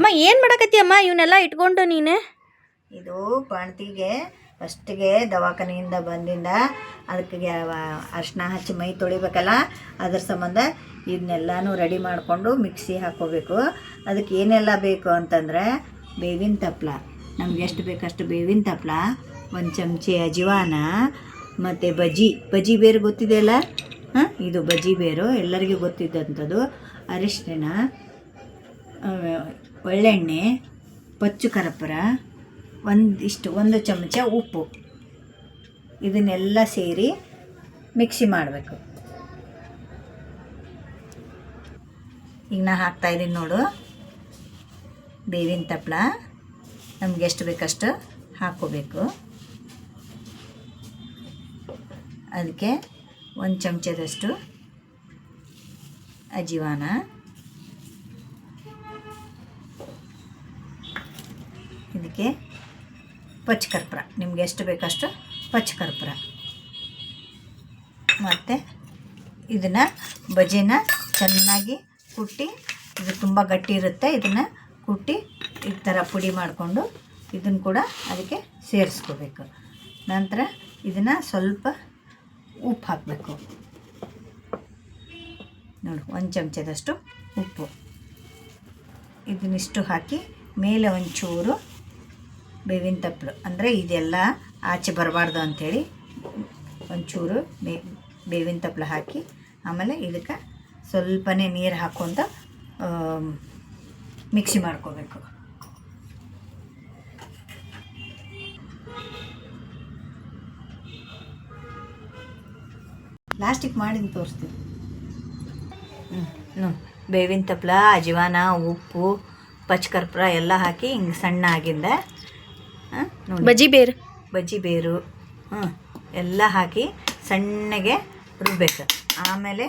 ಅಮ್ಮ, ಏನು ಮಾಡಕತ್ತಿ ಅಮ್ಮ? ಇವನ್ನೆಲ್ಲ ಇಟ್ಕೊಂಡು ನೀನು? ಇದು ಬಾಣ್ತಿಗೆ ಫಸ್ಟಿಗೆ ದವಾಖಾನೆಯಿಂದ ಬಂದಿಂದ ಅದಕ್ಕೆ ಅರ್ಶಿನ ಹಚ್ಚಿ ಮೈ ತೊಳಿಬೇಕಲ್ಲ, ಅದ್ರ ಸಂಬಂಧ ಇದನ್ನೆಲ್ಲನೂ ರೆಡಿ ಮಾಡಿಕೊಂಡು ಮಿಕ್ಸಿ ಹಾಕ್ಕೋಬೇಕು ಅದಕ್ಕೆ ಏನೆಲ್ಲ ಬೇಕು ಅಂತಂದರೆ ಬೇವಿನ ತಪ್ಪಲ ನಮ್ಗೆ ಎಷ್ಟು ಬೇಕಷ್ಟು ಬೇವಿನ ತಪ್ಪಲ ಒಂದು ಚಮಚೆ ಅಜಿವಾನ, ಮತ್ತು ಬಜ್ಜಿ. ಬಜ್ಜಿ ಬೇರು ಗೊತ್ತಿದೆಯಲ್ಲ ಹಾಂ? ಇದು ಬಜ್ಜಿ ಬೇರು, ಎಲ್ಲರಿಗೂ ಗೊತ್ತಿದ್ದಂಥದ್ದು. ಅರಿಶಿನ ಒಳ್ಳೆಣ್ಣೆ, ಪಚ್ಚು ಕರಪುರ ಒಂದಿಷ್ಟು ಒಂದು ಚಮಚ ಉಪ್ಪು. ಇದನ್ನೆಲ್ಲ ಸೇರಿ ಮಿಕ್ಸಿ ಮಾಡಬೇಕು. ಈಗ ನಾ ಹಾಕ್ತಾಯಿದ್ದೀನಿ ನೋಡು. ಬೇವಿನ ತಪ್ಪಲ ನಮ್ಗೆ ಎಷ್ಟು ಬೇಕಷ್ಟು ಹಾಕ್ಕೋಬೇಕು. ಅದಕ್ಕೆ ಒಂದು ಚಮಚದಷ್ಟು ಅಜಿವಾನ ಇದಕ್ಕೆ ಪಚ್ಚ ಕರ್ಪೂರ ನಿಮ್ಗೆ ಎಷ್ಟು ಬೇಕಷ್ಟು ಪಚ್ಚ ಕರ್ಪೂರ ಮತ್ತು ಇದನ್ನು ಬಜೆನ ಚೆನ್ನಾಗಿ ಕುಟ್ಟಿ, ಇದು ತುಂಬ ಗಟ್ಟಿ ಇರುತ್ತೆ, ಇದನ್ನು ಕುಟ್ಟಿ ಈ ಥರ ಪುಡಿ ಮಾಡಿಕೊಂಡು ಇದನ್ನು ಕೂಡ ಅದಕ್ಕೆ ಸೇರಿಸ್ಕೋಬೇಕು. ನಂತರ ಇದನ್ನು ಸ್ವಲ್ಪ ಉಪ್ಪು ಹಾಕಬೇಕು. ನೋಡು, ಒಂದು ಚಮಚದಷ್ಟು ಉಪ್ಪು. ಇದನ್ನಿಷ್ಟು ಹಾಕಿ ಮೇಲೆ ಒಂಚೂರು ಬೇವಿನ ತಪ್ಪಲು. ಅಂದರೆ ಇದೆಲ್ಲ ಆಚೆ ಬರಬಾರ್ದು ಅಂಥೇಳಿ ಒಂಚೂರು ಬೇ ಬೇವಿನ ತಪ್ಪಲು ಹಾಕಿ, ಆಮೇಲೆ ಇದಕ್ಕೆ ಸ್ವಲ್ಪನೇ ನೀರು ಹಾಕ್ಕೊಂತ ಮಿಕ್ಸಿ ಮಾಡ್ಕೋಬೇಕು. ಲಾಸ್ಟಿಗೆ ಮಾಡಿ ತೋರಿಸ್ತೀವಿ ಹ್ಞೂ ಬೇವಿನ ತಪ್ಪಲ, ಅಜವಾನ, ಉಪ್ಪು ಪಚ್ಕರ್ಪುರ ಎಲ್ಲ ಹಾಕಿ ಹಿಂಗೆ ಸಣ್ಣ ಆಗಿಂದ ಬಜ್ಜಿ ಬೇರು. ಬಜ್ಜಿ ಬೇರು. ಹ್ಞೂ ಎಲ್ಲ ಹಾಕಿ ಸಣ್ಣಗೆ ರುಬ್ಬೇಕು. ಆಮೇಲೆ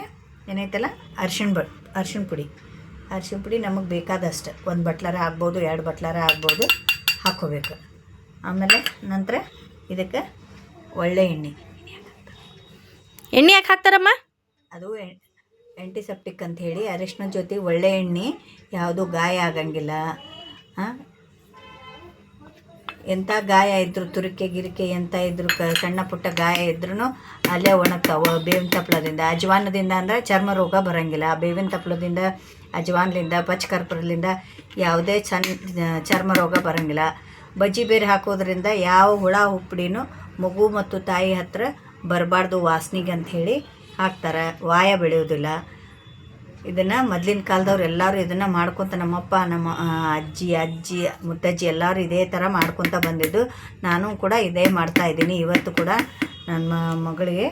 ಏನೈತಲ್ಲ ಅರ್ಶಿಣ ಬ ಅರ್ಶಿಣ ಪುಡಿ. ಅರ್ಶಿಣ ಪುಡಿ ನಮಗೆ ಬೇಕಾದಷ್ಟು. ಒಂದು ಬಟ್ಲಾರ ಆಗ್ಬೋದು ಎರಡು ಬಟ್ಲಾರ ಆಗ್ಬೋದು ಹಾಕ್ಕೋಬೇಕು ಆಮೇಲೆ ನಂತರ ಇದಕ್ಕೆ ಒಳ್ಳೆ ಎಣ್ಣೆ. ಎಣ್ಣೆ ಯಾಕೆ ಹಾಕ್ತಾರಮ್ಮ? ಅದು ಆ್ಯಂಟಿಸೆಪ್ಟಿಕ್ ಅಂತ ಹೇಳಿ ಅರಿಶಿನ ಜೊತೆ ಒಳ್ಳೆ ಎಣ್ಣೆ ಯಾವುದೂ ಗಾಯ ಆಗಂಗಿಲ್ಲ. ಹಾಂ? ಎಂಥ ಗಾಯ ಇದ್ದರೂ ತುರಿಕೆ ಗಿರಿಕೆ ಎಂಥ ಇದ್ದರೂ ಕ ಸಣ್ಣ ಪುಟ್ಟ ಗಾಯ ಇದ್ರೂ ಅಲ್ಲೇ ಒಣಗ್ತಾವೆ. ಬೇವಿನ ತಪ್ಪಲದಿಂದ ಅಜವಾನದಿಂದ ಅಂದರೆ ಚರ್ಮ ರೋಗ ಬರೋಂಗಿಲ್ಲ. ಬೇವಿನ ತಪ್ಪಲದಿಂದ ಅಜ್ವಾನ್ಲಿಂದ, ಪಚ್ಕರ್ಪೂರದಿಂದ ಯಾವುದೇ ಚನ್ ಚರ್ಮ ರೋಗ ಬರೋಂಗಿಲ್ಲ. ಬಜ್ಜಿ ಬೇರೆ ಹಾಕೋದ್ರಿಂದ ಯಾವ ಹುಳ ಹುಪ್ಪಡಿನೂ ಮಗು ಮತ್ತು ತಾಯಿ ಹತ್ರ ಬರಬಾರ್ದು ವಾಸನೆಗೆ ಅಂಥೇಳಿ ಹಾಕ್ತಾರೆ. ವಾಯ ಬೆಳೆಯೋದಿಲ್ಲ ಇದನ್ನು ಮೊದಲಿನ ಕಾಲದವ್ರು ಎಲ್ಲರೂ ಇದನ್ನು ಮಾಡ್ಕೊತ ನಮ್ಮಪ್ಪ, ನಮ್ಮ ಅಜ್ಜಿ ಅಜ್ಜಿ, ಮುತ್ತಜ್ಜಿ ಎಲ್ಲರೂ ಇದೇ ಥರ ಮಾಡ್ಕೊತ ಬಂದಿದ್ದು. ನಾನು ಕೂಡ ಇದೇ ಮಾಡ್ತಾ ಇದ್ದೀನಿ. ಇವತ್ತು ಕೂಡ ನನ್ನ ಮಗಳಿಗೆ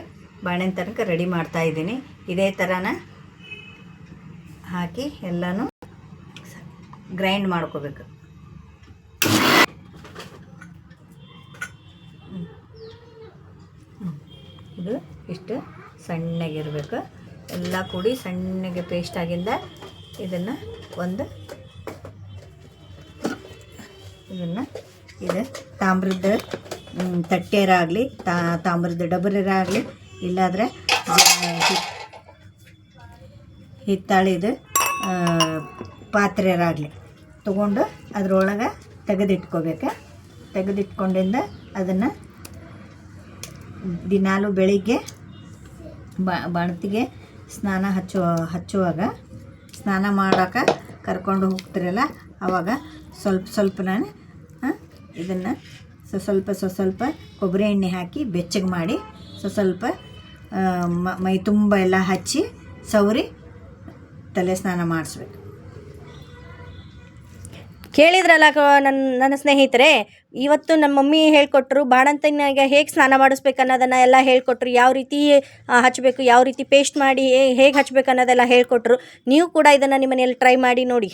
ಬಾಣಿನ ತನಕ ರೆಡಿ ಮಾಡ್ತಾ ಇದ್ದೀನಿ. ಇದೇ ಥರನ ಹಾಕಿ ಎಲ್ಲನೂ ಗ್ರೈಂಡ್ ಮಾಡ್ಕೋಬೇಕು. ಇದು ಇಷ್ಟು ಸಣ್ಣಗಿರಬೇಕು. ಎಲ್ಲ ಕೂಡಿ ಸಣ್ಣಗೆ ಪೇಸ್ಟ್ ಆಗಿಂದ ಇದನ್ನು ಒಂದು ಇದನ್ನು ಇದು ತಾಮ್ರದ ತಟ್ಟೆರಾಗಲಿ ತಾಮ್ರದ ಡಬರರಾಗಲಿ ಇಲ್ಲಾದರೆ ಹಿತ್ತಾಳಿದು ಪಾತ್ರೆರಾಗಲಿ ತಗೊಂಡು ಅದರೊಳಗೆ ತೆಗೆದಿಟ್ಕೋಬೇಕು. ತೆಗೆದಿಟ್ಕೊಂಡಿಂದ ಅದನ್ನು ದಿನಾಲು ಬೆಳಿಗ್ಗೆ ಬಾಣತಿಗೆ ಸ್ನಾನ ಹಚ್ಚುವ ಹಚ್ಚುವಾಗ ಸ್ನಾನ ಮಾಡೋಕೆ ಕರ್ಕೊಂಡು ಹೋಗ್ತಿರಲ್ಲ ಆವಾಗ ಸ್ವಲ್ಪ ಸ್ವಲ್ಪ ನಾನು ಇದನ್ನು ಸ್ವ ಸ್ವಲ್ಪ ಸ್ವ ಸ್ವಲ್ಪ ಕೊಬ್ಬರಿ ಎಣ್ಣೆ ಹಾಕಿ ಬೆಚ್ಚಗೆ ಮಾಡಿ ಸ್ವ ಸ್ವಲ್ಪ ಮ- ತುಂಬ ಎಲ್ಲ ಹಚ್ಚಿ ಸವರಿ ತಲೆ ಸ್ನಾನ ಮಾಡಿಸ್ಬೇಕು. ಕೇಳಿದ್ರಲ್ಲ ನನ್ನ ನನ್ನ ಸ್ನೇಹಿತರೆ, ಇವತ್ತು ನಮ್ಮ ಮಮ್ಮಿ ಹೇಳ್ಕೊಟ್ರು ಬಾಣಂತನಿಗೆ ಹೇಗೆ ಸ್ನಾನ ಮಾಡಿಸ್ಬೇಕು ಅನ್ನೋದನ್ನು ಎಲ್ಲ ಹೇಳ್ಕೊಟ್ರು, ಯಾವ ರೀತಿ ಹಚ್ಚಬೇಕು ಯಾವ ರೀತಿ ಪೇಸ್ಟ್ ಮಾಡಿ ಹೇಗೆ ಹಚ್ಬೇಕು ಅನ್ನೋದೆಲ್ಲ ಹೇಳ್ಕೊಟ್ರು. ನೀವು ಕೂಡ ಇದನ್ನು ನಿಮ್ಮ ಮನೆಯಲ್ಲಿ ಟ್ರೈ ಮಾಡಿ ನೋಡಿ.